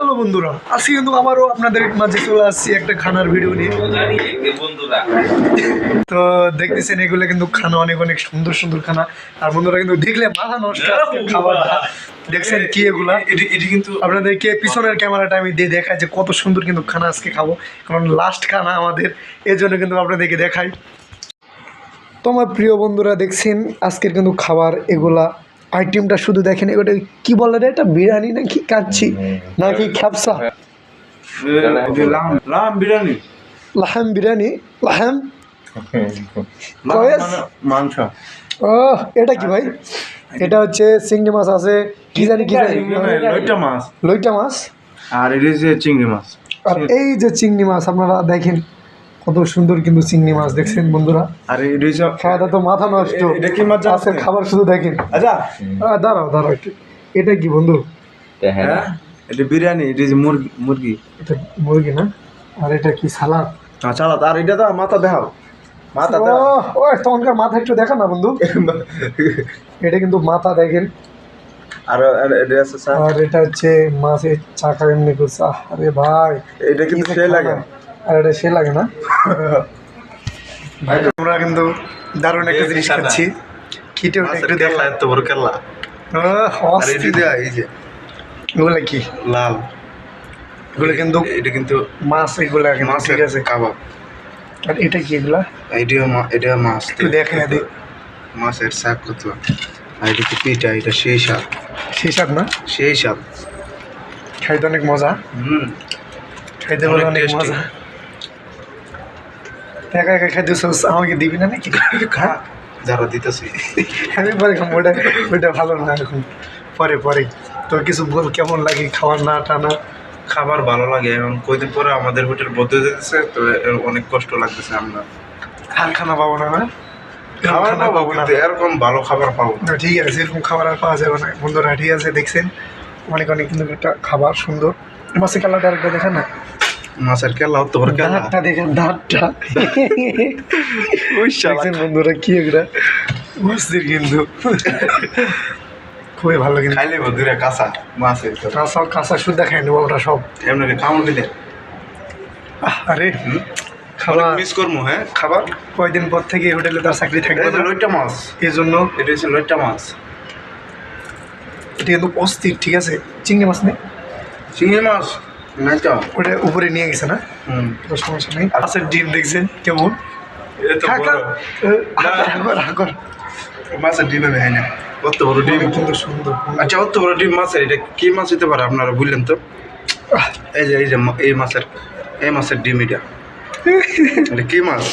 Hello বন্ধুরা আজকে কিন্তু আপনাদের মাঝে চলে আসছি একটা খানার ভিডিও নিয়ে। বন্ধুরা তো দেখতেছেন এগুলো কিন্তু খানা অনেক অনেক সুন্দর সুন্দর খানা। আর বন্ধুরা কিন্তু দেখলে মাথা নষ্ট খাবারটা। দেখছেন কি এগুলা? এটি কিন্তু আপনাদেরকে পিছনের ক্যামেরাটা আমি দিয়ে দেখাই যে কত সুন্দর কিন্তু খানা আজকে খাব। কারণ লাস্ট খানা আমাদের এই জন্য কিন্তু আপনাদেরকে দেখাই। তোমার প্রিয় বন্ধুরা দেখছেন আজকের কিন্তু খাবার এগুলা। আইটেমটা শুধু দেখেন ওটা কি বলে রে এটা? বিরিয়ানি নাকি কাচ্ছি নাকি খ্যাপসা লাম বিরিয়ানি। লাহাম বিরিয়ানি? লাহাম? মাংস। ও এটা কি ভাই? এটা হচ্ছে চিংড়ি মাছ আছে। কি জানি কি জানি? লইটা মাছ। লইটা মাছ? আর এটা হচ্ছে চিংড়ি মাছ। আর এই যে চিংড়ি মাছ আপনারা দেখেন কত সুন্দর কিন্তু চিংড়ি মাছ দেখছেন বন্ধুরা। আর খাওয়া তো মাথা নষ্ট। এ- এটা কি মাছ জানো? খাবার শুধু দেখেন। আচ্ছা। দাঁড়াও দাঁড়াও একটু। এটা কি বন্ধু? হ্যাঁ। এটা বিরিয়ানি এটা হচ্ছে মুরগি মুরগি। এটা মুরগি না? আর এটা কি সালাদ? আচ্ছা আর এটা তো মাথা দেখাও। মাথা ও ও তখনকার মাথা একটু দেখা না বন্ধু। এটা কিন্তু মাথা দেখেন। আর আর এটা আছে স্যার। আর এটা হচ্ছে মাছের চাকা এমনি করছে। আরে ভাই এটা কিন্তু কি যে সে লাগে। আর এটা সে লাগে না। ভাই আমরা কিন্তু দারুণ একটা জিনিস। খাচ্ছি। কিটে ওটা একটু দেখা এত বড় কেল্লা। আর দেয়া এই যে এগুলো কি? লাল। এগুলো কিন্তু এটা কিন্তু মাছ এগুলো মাছ ঠিক আছে। কাবাব। আর এটা কি এগুলা? এটা মা- এটা মাছ। একটু দেখে দে মাছের শাক কতলা আর এটা তো পিঠা? এটা সেই শাক। সেই স্বাদ না? সেই শাক। খাইতে অনেক মজা। হুম। খাইতে বলে অনেক মজা। একা একা খাইতে চাস, আমাকে দিবি না নাকি? খা। যারা দিতেছি। আমি পরে ওটা ওটা ভালো না এখন। পরে পরে। তোর কিছু বল কেমন লাগে খাওয়ার না টানা? খাবার ভালো লাগে এবং কয়দিন পরে আমাদের হোটেল বদলে যেতেছে তো অনেক কষ্ট লাগতেছে আমরা। হাল খানা পাবো না না? খাবার না পাবো কিন্তু এরকম ভালো খাবার পাবো না। না, ঠিক আছে এরকম খাবার আর পাওয়া যাবে না। বন্ধুরা ঠিক আছে দেখছেন? অনেক অনেক কিন্তু একটা খাবার সুন্দর। মাসে কালারটা আরেকটা দেখেন না? মাছের কেলা বড় কেলা দাঁতটা দেখেন দাঁতটা। ওই বন্ধুরা কি এগুলা? মস্তির কিন্তু। খুবই ভালো কিন্তু। খাইলে বন্ধুরা কাঁচা মাছের কাঁচা কাঁচা শুদ্ধা খাই নেব সব। এমনি কামড় দিলে আরে। হুম? খাবার মিস করব হ্যাঁ? খাবার কয়দিন পর থেকে হোটেলে তার চাকরি থাকবে না? লইটা মাছ। এই জন্য এটা হচ্ছে লইটা মাছ। এটা কিন্তু অস্থির ঠিক আছে? চিংড়ি মাছ নেই চিংড়ি মাছ? ওটা উপরে নিয়ে গেছে না? হুম। সমস্যা নেই। মাছের ডিম দেখছেন কেমন? হাগর। মাছের ডিমে হয় না। অত বড় ডিম। কিন্তু সুন্দর। আচ্ছা অত বড় ডিম মাছের এটা কি মাছ হতে পারে আপনারা বুঝলেন তো? এই যে এই যে এই মাছের এই মাছের ডিম এটা। এটা কি মাছ?